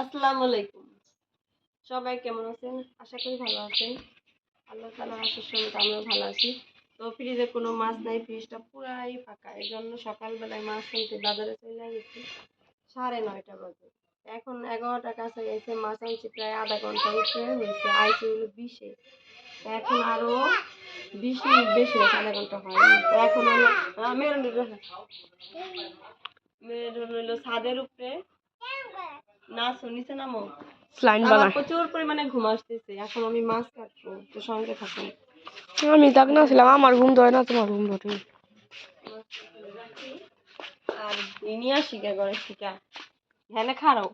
আসসালামু আলাইকুম। সবাই কেমন আছেন? আশা করি ভালো আছেন। আল্লাহ তালার আশীর সঙ্গে আমিও ভালো আছি। তো ফ্রিজে কোনো মাছ নাই, ফ্রিজটা পুরাই ফাঁকা। এই জন্য সকালবেলায় মাছ কিনতে বাজারে চলে গেছি সাড়ে নয়টা বাজে। এখন এগারোটা কাছে গেছে মাছ আনছি, প্রায় আধা ঘণ্টা উপরে হয়েছে আইসি হলো বিশে। এখন আরও বিশ মিনিট বেশি হয়েছে, আধা ঘণ্টা হয়নি এখন হলো মেরুন মেরুন হলো ছাদের উপরে। নাচ নিচে নামো। স্লাইন আমার প্রচুর পরিমাণে ঘুম আসতেছে এখন আমি মাছ কাটবো তো সঙ্গে থাকুন আমি তাক না ছিলাম আমার ঘুম ধরে না তোমার ঘুম ধরে। আর নিয়ে আসি কে ঘরে শিকা হ্যাঁ খারাও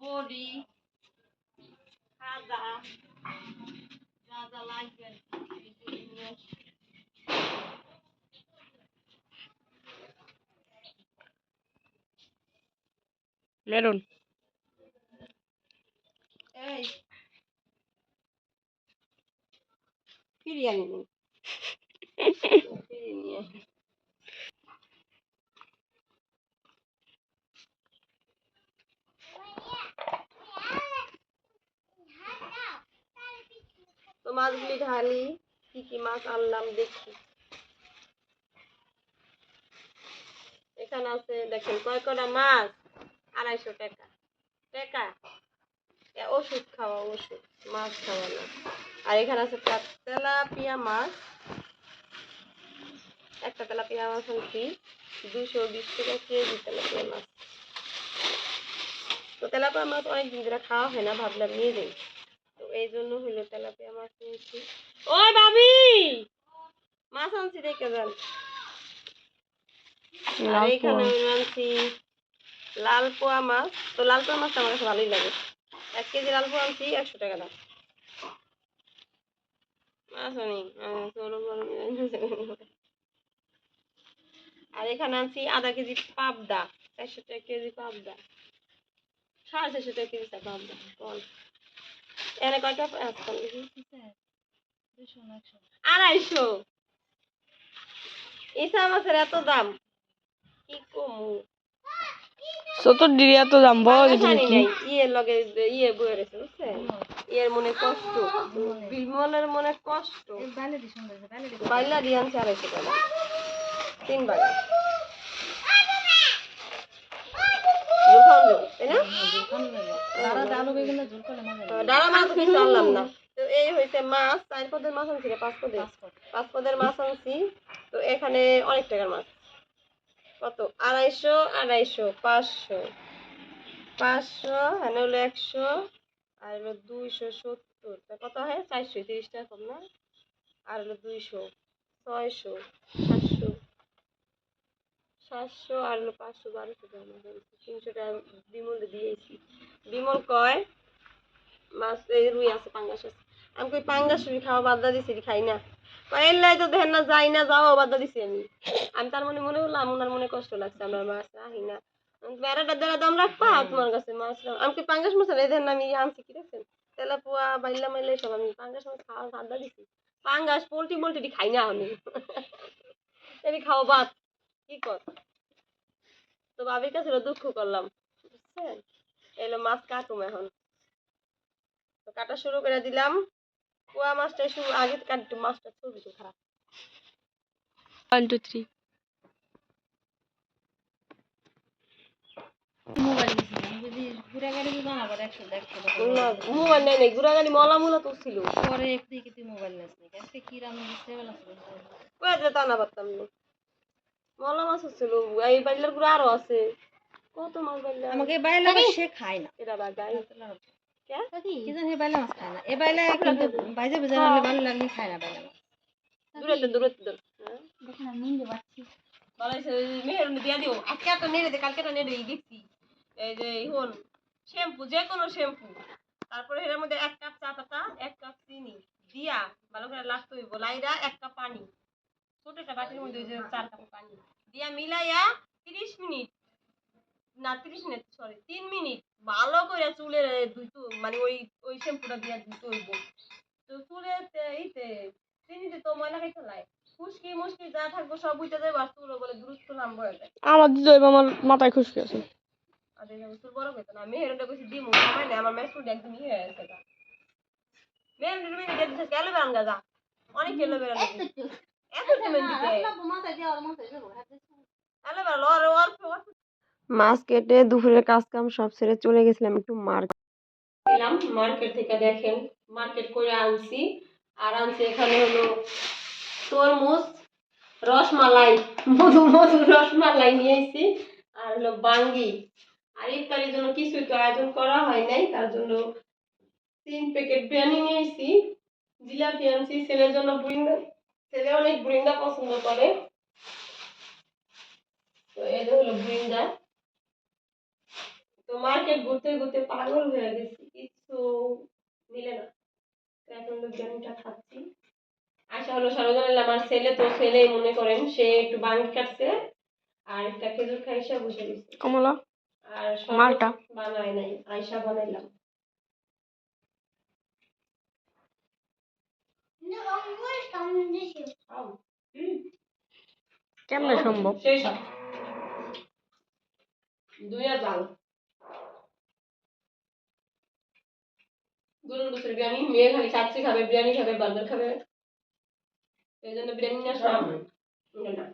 বড়ি খাজা যা যা লাগবে মেরুন এই ফিরিয়ে আনি। তো মাছগুলি ঢালি কি কি মাছ আনলাম দেখি। এখানে আছে দেখেন কয় কটা মাছ? আড়াইশো টাকা। টাকা? ওষুধ খাওয়া ওষুধ। মাছ খাওয়া না। আর এখানে আছে তেলাপিয়া মাছ। একটা তেলাপিয়া মাছ আনছি। দুশো বিশ টাকা কেজি তেলাপিয়া মাছ। তো তেলাপিয়া মাছ অনেকদিন ধরে খাওয়া হয় না ভাবলাম নিয়ে যাই। তো এই জন্য হলো তেলাপিয়া মাছ নিয়েছি। ওই ভাবি! মাছ আনছি দেখে যান। আর এখানে আনছি লাল পোয়া মাছ, তো লাল পোয়া মাছটা আমার কাছে ভালোই লাগে। এক কেজি লাল পোয়া আনছি একশো টাকা দাম। মাছ আর এখানে আনছি আধা কেজি পাবদা, চারশো টাকা কেজি পাবদা। সাড়ে চারশো টাকা কেজি পাবদা, বল। এনে কয়টা আড়াইশো। ইসা মাছের এত দাম, কি কমু? সত ডিরিয়া তো নাই ইয়ের লগে ইয়ে ইয়ের মনে কষ্ট। বিমলের মনে কষ্ট। বাইলা দিয়ে আনছে আড়াইশো টাকা তিন বাগা মাছ কিছু আনলাম না। তো এই হয়েছে মাছ চার পদের মাছ আনছি পাঁচ পদের। পাঁচ পদের মাছ আনছি। তো এখানে অনেক টাকার মাছ। কত? আড়াইশো আড়াইশো, পাঁচশো। পাঁচশো এখানে হলো একশো, আর হলো দুইশো সত্তর। তা কত হয়? চারশো, তিরিশ টাকা কম না? আর হলো দুইশো, ছয়শো, সাতশো সাতশো, আর হলো পাঁচশো, বারোশো টাকা তিনশো টাকা বিমল দিয়েছি। বিমল কয়? মাছ, এই রুই আছে, পাঙ্গাস আছে। আমি কই পাঙ্গাস রুই খাওয়া বাদ দিছি খাই না। কয় এর লাই তো দেখেন না যাই না যাও বাদ দিছি আমি। আমি তার মনে মনে হলাম ওনার মনে কষ্ট লাগছে আমরা মাছ রাখি না। বেড়াটা দেড়া দাম রাখবা তোমার কাছে মাছ আমি কি পাঙ্গাস মাছ এই দেখেন আমি আনছি কি দেখছেন? তেলা পোয়া বাইলা মাইলা সব আমি পাঙ্গাস মাছ খাওয়া বাদ দিছি। পাঙ্গাস পোলট্রি মোলট্রি খাই না আমি। এটি খাও বাদ কি কর? তো বাবির কাছে দুঃখ করলাম বুঝছেন? এলো মাছ কাটুম এখন। তো কাটা শুরু করে দিলাম। পোয়া মাছটা শুরু আগে কাটতো মাছটা ছবি তো খারাপ। ওয়ান টু থ্রি মোবাইল নেই মলা মুলা তো ছিল। কয়ে যে তা না পারতাম না। মলা মাছ ছিল এই বাইলার গুড়া আরও আছে। কত মাছ বাইলা আমাকে এই বাইলা সে খায় না। এটা কে কি? জানি এই বাইলা মাছ খায় না। এই বাইলা কিন্তু বাইজে বেজে রাখলে ভালো লাগলে খায় না বাইলা মাছ দূরে দূরে দূরে ভালো হয়েছে মেহেরুনি দিয়া দিও। আজকে একটা নেড়ে কালকে একটা নেড়ে দেখছি এই যে হন শ্যাম্পু যে কোনো শ্যাম্পু। তারপরে এর মধ্যে এক কাপ চা পাতা এক কাপ চিনি। দিয়া ভালো করে লাগতে হইব। লাইরা এক কাপ পানি। ছোট একটা বাটির মধ্যে চার কাপ পানি। দিয়া মিলাইয়া তিরিশ মিনিট না তিরিশ মিনিট সরি তিন মিনিট। ভালো করে চুলের ধুইতো মানে ওই ওই শ্যাম্পুটা দিয়া ধুইতে হইব তো চুলে এইতে চিনিতে তো ময়লা খাইতে লাই খুশকি মুশকি যা থাকব সব উঠে যাবে আর চুলও বলে দ্রুত লাম্ব হয়ে যায়। আমার দিদি আমার মাথায় খুশকি আছে। আর এই বছর বড় হইতো না মেহেরুনটা কইছি দিমু কমাইলে আমার মেসুড একদম ইয়ে হয়ে গেছে গা। মেহেরুন তুমি দিয়ে দিছিস কেলো বেরান গাজা অনেক কেলো বেরান এত তুমি দিতে মাছ কেটে দুপুরের কাজ কাম সব ছেড়ে চলে গেছিলাম একটু মার্কেট এলাম, মার্কেট থেকে দেখেন, মার্কেট করে আনছি। আর আনছি এখানে হলো তরমুজ, রসমালাই, মধু মধু, রসমালাই নিয়ে এসেছি আর হলো বাঙ্গি। আর ইফতারির জন্য কিছুই তো আয়োজন করা হয় নাই, তার জন্য তিন প্যাকেট বিরিয়ানি নিয়ে এসেছি জিলাপি আনছি, ছেলের জন্য বুরিন্দা ছেলে অনেক বুরিন্দা পছন্দ করে। তো যে হলো বৃন্দা তো মার্কেট ঘুরতে ঘুরতে পাগল হয়ে গেছি কিছু মিলে না। তো এখন বিরিয়ানিটা খাচ্ছি। আশা হলো সরোজান আমার ছেলে তো ছেলেই মনে করেন সে একটু বাঙ্গি কাটছে আর একটা খেজুর খাইসা বসে গেছে। কমলা? আর মালটা। বানায় নাই আয়সা বানাইলাম। কেমনে সম্ভব? সেই সব। গরুর গোসের বিরিয়ানি মেয়ে খালি চাচ্ছি খাবে বিরিয়ানি খাবে বার্গার খাবে। এই জন্য বিরিয়ানি নিয়ে আসলাম। না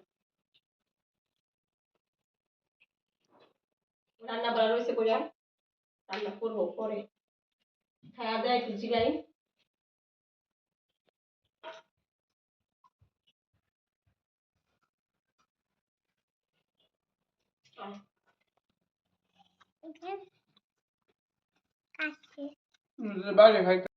রান্না বলা রয়েছে করে রান্না করব পরে। খাওয়া দাওয়া একটু জিগাই বাইরে খাইতে